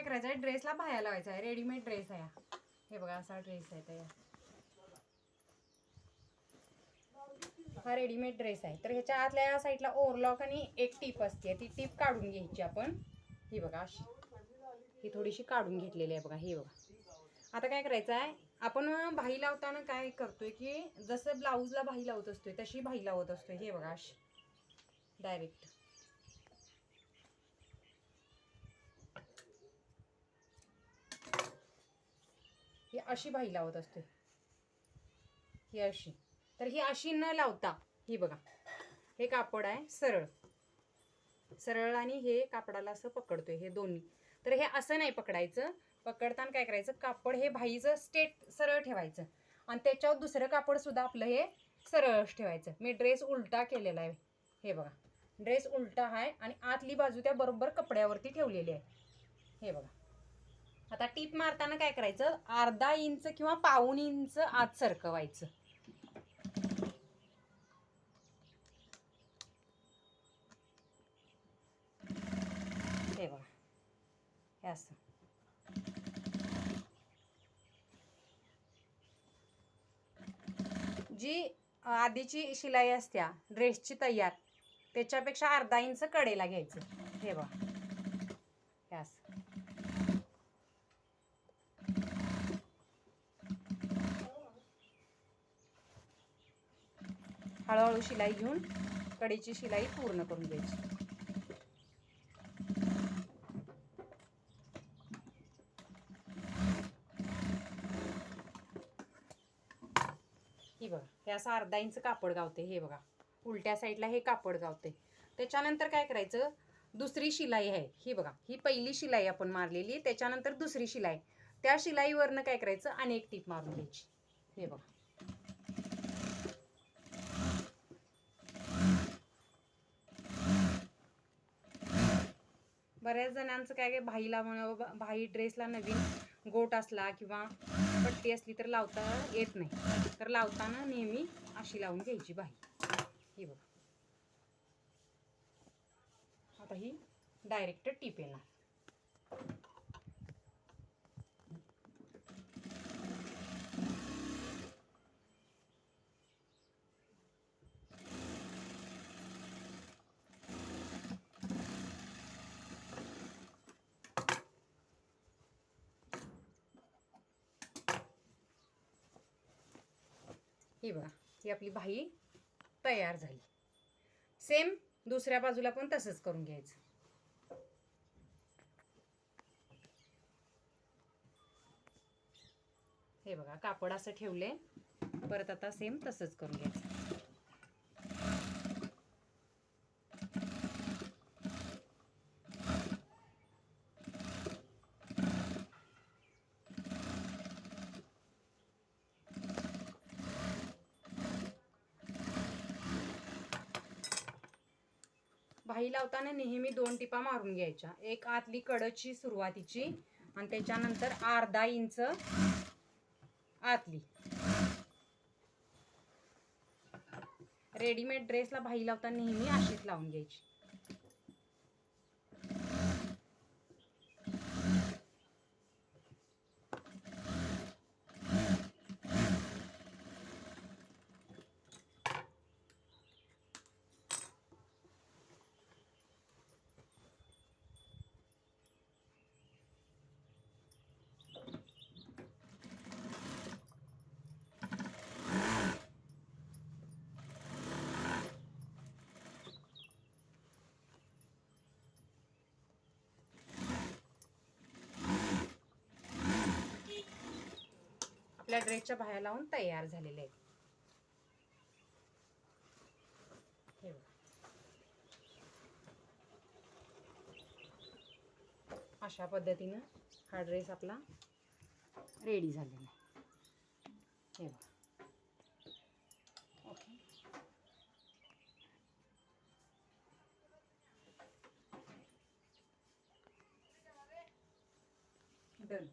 काय करायचं आहे? ड्रेसला भाया लावायचा आहे. रेडीमेड ड्रेस आहे हा. हे बघा असा ड्रेस आहे त्या हा रेडीमेड ड्रेस आहे. तर ह्याच्या आतल्या या साईडला ओरलॉक आणि एक टीप असते. ती टीप काढून घ्यायची आपण. ही बघा अशी. ही थोडीशी काढून घेतलेली आहे बघा हे बघा. आता काय करायचं आहे? आपण भाई लावताना काय करतोय की जसं ब्लाऊजला भाई लावत असतोय तशी भाई लावत असतोय. हे बघा अशी. डायरेक्ट अशी भाई लावत असते. ही अशी. तर ही अशी न लावता ही बघा. हे कापड आहे सरळ. सरळ आणि हे कापडाला असं पकडतोय हे दोन्ही. तर हे असं नाही पकडायचं. पकडताना काय करायचं? कापड हे भाईचं स्टेट सरळ ठेवायचं. आणि त्याच्यावर दुसरं कापड सुद्धा आपलं हे सरळच ठेवायचं. मी ड्रेस उलटा केलेला आहे. हे बघा. ड्रेस उलटा आहे आणि आतली बाजू त्या बरोबर कपड्यावरती ठेवलेली आहे. हे बघा. आता टीप मारताना काय करायचं? अर्धा इंच किंवा पाऊन इंच आत सरकवायचं. हे बघा. हे असं. जी आधीची शिलाई असत्या ड्रेसची तयार त्याच्यापेक्षा अर्धा इंच कडेला घ्यायचं. हे बघा. हे असं. हळूहळू शिलाई घेऊन कडेची शिलाई पूर्ण करून घ्यायची. ही बघा हे असं अर्धा इंच कापड गावते हे बघा. उलट्या साईडला हे कापड गावते. त्याच्यानंतर काय करायचं? दुसरी शिलाई आहे. ही बघा ही पहिली शिलाई आपण मारलेली त्याच्यानंतर दुसरी शिलाई. त्या शिलाईवरनं काय करायचं? अनेक टीप मारून घ्यायची. हे बघा. बऱ्याच जणांचं काय काय भाईला म्हणा भाई ड्रेसला नवीन गोट असला किंवा पट्टी असली तर लावता येत नाही. तर लावताना नेहमी अशी लावून घ्यायची बाई. ही बघा. आता ही डायरेक्ट टीप येणार. ही बघा ही आपली भाई तयार झाली. सेम दुसऱ्या बाजूला पण तसंच करून घ्यायचं. हे बघा कापड असं ठेवले परत आता सेम तसंच करून घ्यायचं. भाई लावताना नेहमी दोन टिपा मारून घ्यायच्या. एक आतली कडची सुरुवातीची आणि त्याच्यानंतर अर्धा इंच आतली. रेडीमेड ड्रेसला भाई लावताना नेहमी अशीच लावून घ्यायची. आपल्या ड्रेसच्या बाहेर लावून तयार झालेले आहेत. हे अशा पद्धतीनं हा ड्रेस आपला रेडी झालेला आहे. हे बघा. Okay done